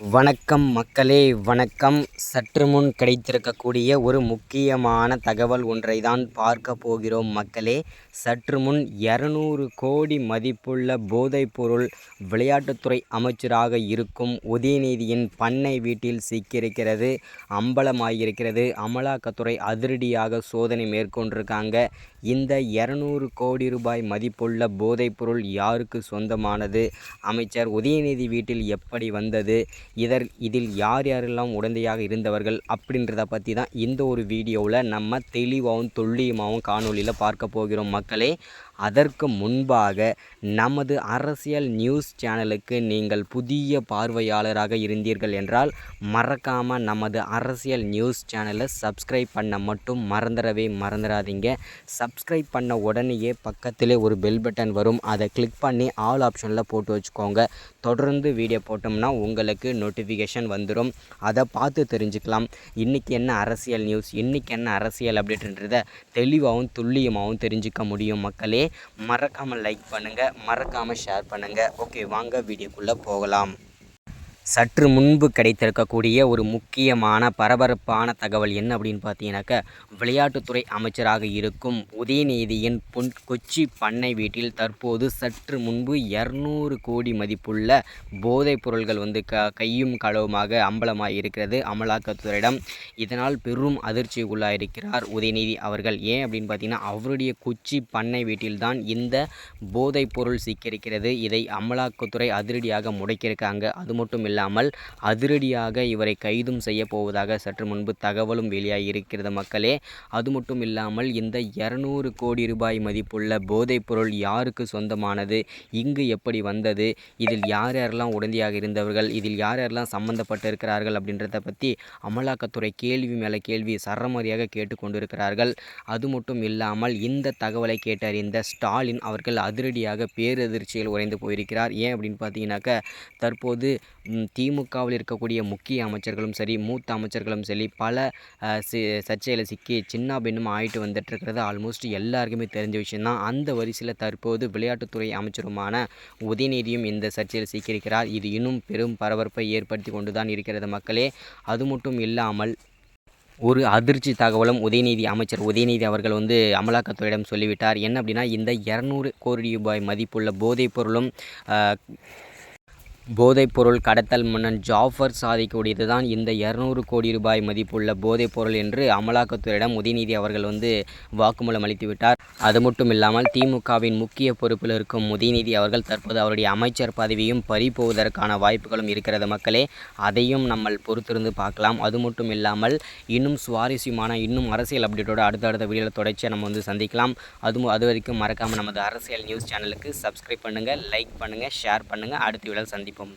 வணக்கம் மக்களே வணக்கம். சற்று முன் கிடைத்திருக்கக்கூடிய ஒரு முக்கியமான தகவல் ஒன்றை தான் பார்க்க போகிறோம் மக்களே. சற்று முன் இரநூறு கோடி மதிப்புள்ள போதைப்பொருள் விளையாட்டுத்துறை அமைச்சராக இருக்கும் உதயநிதியின் பண்ணை வீட்டில் சிக்கியிருக்கிறது அம்பலமாகியிருக்கிறது அமலாக்கத்துறை அதிரடியாக சோதனை மேற்கொண்டிருக்காங்க. இந்த இரநூறு கோடி ரூபாய் மதிப்புள்ள போதைப்பொருள் யாருக்கு சொந்தமானது? அமைச்சர் உதயநிதி வீட்டில் எப்படி வந்தது? இதர் இதில் யார் யாரெல்லாம் உடந்தையாக இருந்தவர்கள் அப்படின்றத பற்றி தான் இந்த ஒரு வீடியோவில் நம்ம தெளிவாகவும் துல்லியமாகவும் காணொலியில் பார்க்க போகிறோம் மக்களே. அதற்கு முன்பாக நமது அரசியல் நியூஸ் சேனலுக்கு நீங்கள் புதிய பார்வையாளராக இருந்தீர்கள் என்றால் மறக்காமல் நமது அரசியல் நியூஸ் சேனலை சப்ஸ்கிரைப் பண்ண மட்டும் மறந்துடவே மறந்துடாதீங்க. சப்ஸ்கிரைப் பண்ண உடனேயே பக்கத்திலே ஒரு பெல் பட்டன் வரும். அதை கிளிக் பண்ணி ஆல் ஆப்ஷனில் போட்டு வச்சுக்கோங்க. தொடர்ந்து வீடியோ போட்டோம்னா உங்களுக்கு நோட்டிஃபிகேஷன் வந்துடும் அதை பார்த்து தெரிஞ்சுக்கலாம். இன்றைக்கி என்ன அரசியல் நியூஸ் இன்றைக்கி என்ன அரசியல் அப்படின்றத தெளிவாகவும் துல்லியமாகவும் தெரிஞ்சுக்க முடியும் மக்களே. மறக்காமல் லைக் பண்ணுங்கள் மறக்காமல் ஷேர் பண்ணுங்கள் ஓகே வாங்க வீடியோக்குள்ளே போகலாம். சற்று முன்பு கிடைத்திருக்கக்கூடிய ஒரு முக்கியமான பரபரப்பான தகவல் என்ன அப்படின்னு பார்த்தீங்கன்னாக்கா விளையாட்டுத்துறை அமைச்சராக இருக்கும் உதயநிதியின் பொன் கொச்சி பண்ணை வீட்டில் தற்போது சற்று முன்பு இரநூறு கோடி மதிப்புள்ள போதைப் பொருள்கள் வந்து க கையும் களவுமாக அம்பலமாக இருக்கிறது அமலாக்கத்துறையிடம். இதனால் பெரும் அதிர்ச்சி உள்ளாயிருக்கிறார் உதயநிதி அவர்கள். ஏன் அப்படின்னு பார்த்தீங்கன்னா அவருடைய கொச்சி பண்ணை வீட்டில்தான் இந்த போதைப் பொருள் சிக்கியிருக்கிறது. இதை அமலாக்கத்துறை அதிரடியாக முடக்கியிருக்காங்க. அது மட்டும் இல்லை இல்லாமல் அதிரடியாக இவரை கைதும் செய்ய போவதாக சற்று முன்பு தகவலும் வெளியாகி இருக்கிறது மக்களே. அது மட்டும் இல்லாமல் இந்த இரநூறு கோடி ரூபாய் மதிப்புள்ள போதைப்பொருள் யாருக்கு சொந்தமானது? இங்கு எப்படி வந்தது? இதில் யார் யாரெல்லாம் உடந்தையாக இருந்தவர்கள்? இதில் யார் யாரெல்லாம் சம்பந்தப்பட்டு இருக்கிறார்கள் அப்படின்றத பற்றி அமலாக்கத்துறை கேள்வி மேலே கேள்வி சரமாரியாக கேட்டுக்கொண்டிருக்கிறார்கள். அது மட்டும் இல்லாமல் இந்த தகவலை கேட்டறிந்த ஸ்டாலின் அவர்கள் அதிரடியாக பேரதிர்ச்சியில் உறைந்து போயிருக்கிறார். ஏன் அப்படின்னு பார்த்தீங்கன்னாக்க தற்போது திமுகவில் இருக்கக்கூடிய முக்கிய அமைச்சர்களும் சரி மூத்த அமைச்சர்களும் சரி பல சர்ச்சையில் சிக்கி சின்ன பின்னும் ஆயிட்டு வந்துட்டுருக்கிறது. ஆல்மோஸ்ட் எல்லாருக்குமே தெரிஞ்ச விஷயம்தான். அந்த வரிசையில் தற்போது விளையாட்டுத்துறை அமைச்சருமான உதயநிதியும் இந்த சர்ச்சையில் சிக்கியிருக்கிறார். இது இன்னும் பெரும் பரபரப்பை ஏற்படுத்தி கொண்டு தான் இருக்கிறது மக்களே. அது மட்டும் இல்லாமல் ஒரு அதிர்ச்சி தகவலும் உதயநிதி அமைச்சர் உதயநிதி அவர்கள் வந்து அமலாக்கத்துறையிடம் சொல்லிவிட்டார். என்ன அப்படின்னா இந்த இரநூறு கோடி ரூபாய் மதிப்புள்ள போதைப் பொருளும் போதைப்பொருள் கடத்தல் மன்னன் ஜாஃபர் சாதிக்கூடியது தான் இந்த இரநூறு கோடி ரூபாய் மதிப்புள்ள போதைப்பொருள் என்று அமலாக்கத்துறையிடம் உதயநிதி அவர்கள் வந்து வாக்குமூலம் அளித்துவிட்டார். அது மட்டும் இல்லாமல் திமுகவின் முக்கிய பொறுப்பில் இருக்கும் உதயநிதி அவர்கள் தற்போது அவருடைய அமைச்சர் பதவியும் பறிப்போவதற்கான வாய்ப்புகளும் இருக்கிறது மக்களே. அதையும் நம்ம பொறுத்திருந்து பார்க்கலாம். அது மட்டும் இல்லாமல் இன்னும் சுவாரஸ்யமான இன்னும் அரசியல் அப்டேட்டோட அடுத்தடுத்த வீடியோவில் தொடர்ச்சியாக நம்ம வந்து சந்திக்கலாம். அது அது வரைக்கும் மறக்காமல் நமது அரசியல் நியூஸ் சேனலுக்கு சப்ஸ்கிரைப் பண்ணுங்கள் லைக் பண்ணுங்கள் ஷேர் பண்ணுங்கள் அடுத்த வீடியோவில் சந்திப்போம். 嗯